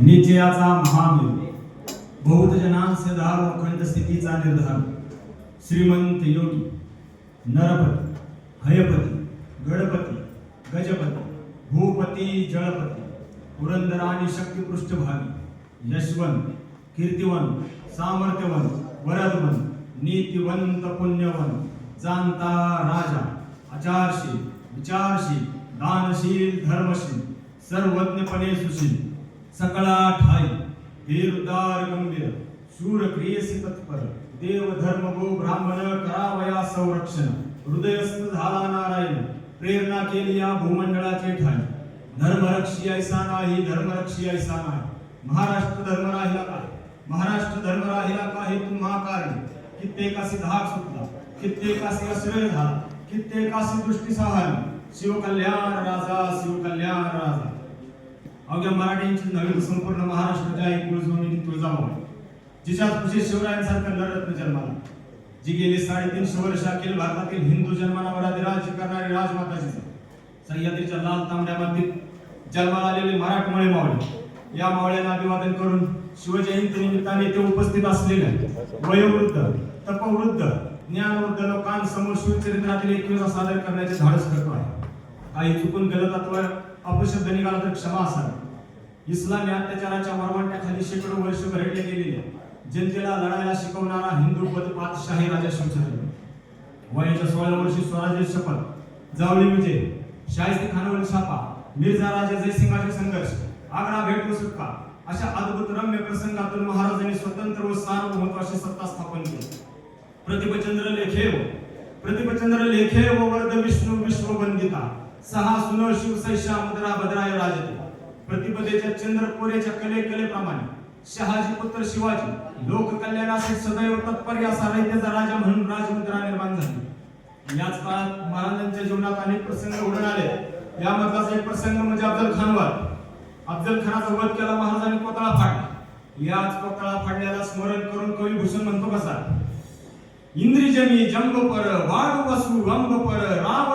निश्चयाचा महामेळ बहुत जनांचे धार अखंड स्थितीचा निर्धार. श्रीमंत योगी नरपती हयपती गणपती गजपती भूपती जळपती पुरंदर आणि शक्ती पृष्ठभागी यशवंत कीर्तिवंत सामर्थ्यवंत वरदवंत नीतिवंत पुण्यवंत जाणता राजा आचारशील विचारशील दानशील धर्मशील सर्वज्ञपणे सुशील सकळा ठाई धीरुदार गंभीर शूर क्रियसी तत्पर देव धर्म गो ब्राह्मण करावया संरक्षण हृदयस्थ झाला नारायण प्रेरणा केली या भूमंडळाचे ठाई। धर्मरक्षी ऐसा नाही धर्मरक्षी ऐसा नाही। महाराष्ट्र धर्म राहिला काय? महाराष्ट्र धर्म राहिला काय तुम्हा कारण? कित्येकासी धाक सुटला कित्येकासी अस्रय झाला कित्येकासी दृष्टी सहारी शिवकल्याण राजा शिवकल्याण राजा। अवघ्या मराठ्यांची नवीन संपूर्ण महाराष्ट्राच्या एक तुळजाभवानी तुळजाभवानी जिच्या तुझे शिवरायांसारखं नरत्न जन्माला. जी गेली साडेतीनशे वर्ष अखिल भारतातील हिंदू जन्मानावर अधिराज्य करणारी राजमाताची सह्याद्रीच्या लाल तांबड्या मातीत जन्माला आलेले मराठमोळे मावळे. या मावळ्यांना अभिवादन करून शिवजयंती निमित्ताने ते उपस्थित असलेल्या वयोवृद्ध तपवृद्ध ज्ञानवृद्ध लोकांसमोर शिवचरित्रातील एक दिवस सादर करण्याचे धाडस करतो आहे. काही चुकून गलतात्वर अपशब्द निघाला तर क्षमा असावी. इस्लामी अत्याचाराच्या मरमाट्याखाली शेकडो वर्ष भरडले गेलेले जनतेला लढायला शिकवणारा हिंदू पद पातशाही राजा शिवछत्रपती वयाच्या सोळा वर्षी स्वराज्य शपथ जावळी विजय शाहिस्ती खानवर छापा मिर्झा राजा जयसिंगाचे संघर्ष आग्रा भेट व सुटका अशा अद्भुत रम्य प्रसंगातून महाराजांनी स्वतंत्र व सार्वभौमत्वाची सत्ता स्थापन केली. प्रतिपचंद्र लेखेव प्रतिपचंद्र लेखेव वर्ध विष्णू विश्ववंदिता सहा सुन शिवसैषा मुद्रा भद्राय राजते प्रतिपदेच्या चंद्रकोरेच्या कले कलेप्रमाणे शहाजी पुत्र शिवाजी लोक कल्याणासाठी सदैव तत्पर या साहित्याचा राजा म्हणून राजमुद्रा निर्माण झाली. याच काळात महाराजांच्या जीवनात अनेक प्रसंग उडून आले. यामधलाच एक प्रसंग म्हणजे अफजल खानवर अफजल खानाचा वध केला महाराजांनी कोतळा फाडला. याच कोतळा फाडण्याला स्मरण करून कवी भूषण म्हणतो कसा इंद्रिजमी जंग पर वाड वसू अंग पर राव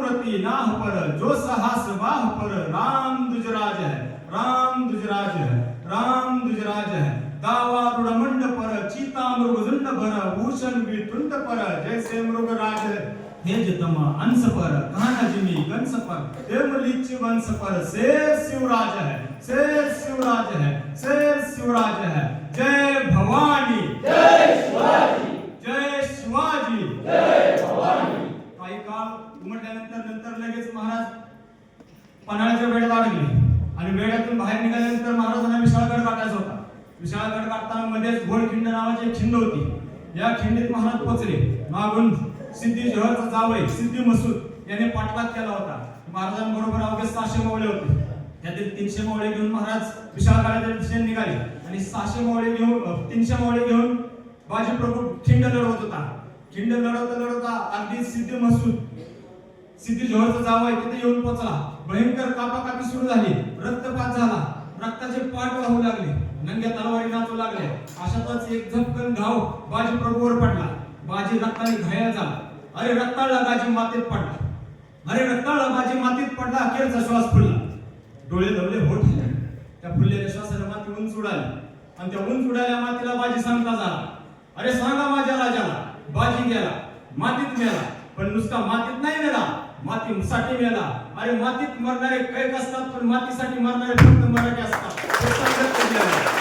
पर संबुरती नाह पर, जो साहस बाह पर, राम दुजराज है, राम दुजराज है, राम दुजराज है। दावा रुड मंड पर, चीता मृग झुंड भर भूषण वितुंड पर, जैसे मृग राज हे। जतम अंश पर कान्हा जिमी कंस पर देवलीच वंश पर शेर शिवराज है शेर शिवराज है शेर शिवराज है। जय भवानी। पन्हाळ्याच्या वेळ अडकले आणि वेळातून बाहेर निघाल्यानंतर महाराजांना विशाळगड गाठायचा होता. विशाळगड गाठताना मध्येच घोडखिंड नावाची एक खिंड होती. या खिंडीत महाराज पोचले. मागून सिद्धी जोहरचा जावई सिद्धी मसूद याने पाठलाग केला होता. महाराजांबरोबर अवघे सहाशे मावळे होते. त्यातील तीनशे मावळे घेऊन महाराज विशाळगडाच्या दिशेने निघाले. आणि सहाशे मावळे घेऊन तीनशे मावळे घेऊन बाजी प्रभू खिंड लढवत होता. खिंड लढवता लढवता अगदी सिद्धी मसूद सिद्धी जोहरचा जावई तिथे येऊन पोचला. भयंकर कापाकापी सुरू झाली. रक्तपात झाला. रक्ताचे पाठ वाहू लागले. नंग्या तलवारी नाचू लागले अशातच एक झपकन घाव बाजी प्रभूवर पडला. बाजी रक्ताने घायल झाला. अरे रक्ताळला बाजी मातीत पडला. अरे रक्ताळला बाजी मातीत पडला अखेरचा श्वास फुलला. डोळे दबले होत त्या फुललेल्या श्वासाने माती उंच उडाली. आणि त्या उंच उडाल्या मातीला बाजी सांगता झाला. अरे सांगा माझ्या राजाला बाजी गेला मातीत मेला. पण नुसता मातीत नाही मेला. मातीसाठी मेला. अरे मातीत मरणारे कैक असतात पण मातीसाठी मरणारे फक्त मराठी असतात.